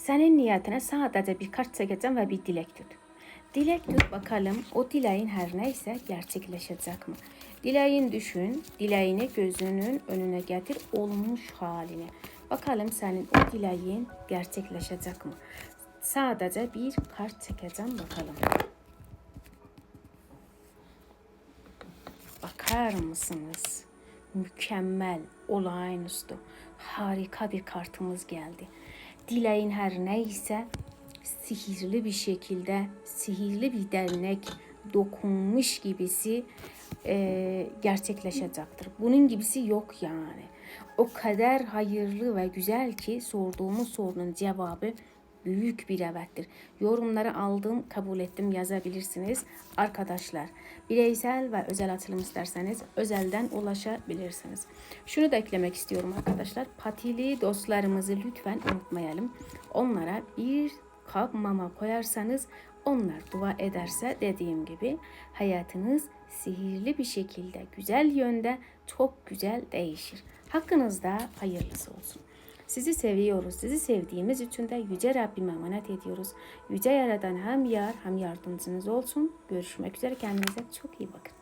Senin niyetine sadece bir kart çekeceğim ve bir dilek tut. Dilek tut bakalım o dileğin her neyse gerçekleşecek mi? Dileğin düşün, dileğini gözünün önüne getir olmuş halini. Bakalım senin o dileğin gerçekleşecek mi? Sadece bir kart çekeceğim bakalım. Bakar mısınız? Mükemmel, olağanüstü, harika bir kartımız geldi. Dileğin her neyse sihirli bir şekilde, sihirli bir dernek dokunmuş gibisi e, gerçekleşecektir. Bunun gibisi yok yani. O kadar hayırlı ve güzel ki sorduğumuz sorunun cevabı büyük bir evettir. Yorumları aldım, kabul ettim yazabilirsiniz. Arkadaşlar bireysel ve özel atılım isterseniz özelden ulaşabilirsiniz. Şunu da eklemek istiyorum arkadaşlar. Patili dostlarımızı lütfen unutmayalım. Onlara bir kap mama koyarsanız onlar dua ederse dediğim gibi hayatınız sihirli bir şekilde güzel yönde çok güzel değişir. Hakkınızda hayırlısı olsun. Sizi seviyoruz. Sizi sevdiğimiz için de Yüce Rabbime emanet ediyoruz. Yüce Yaradan hem yar hem yardımcınız olsun. Görüşmek üzere. Kendinize çok iyi bakın.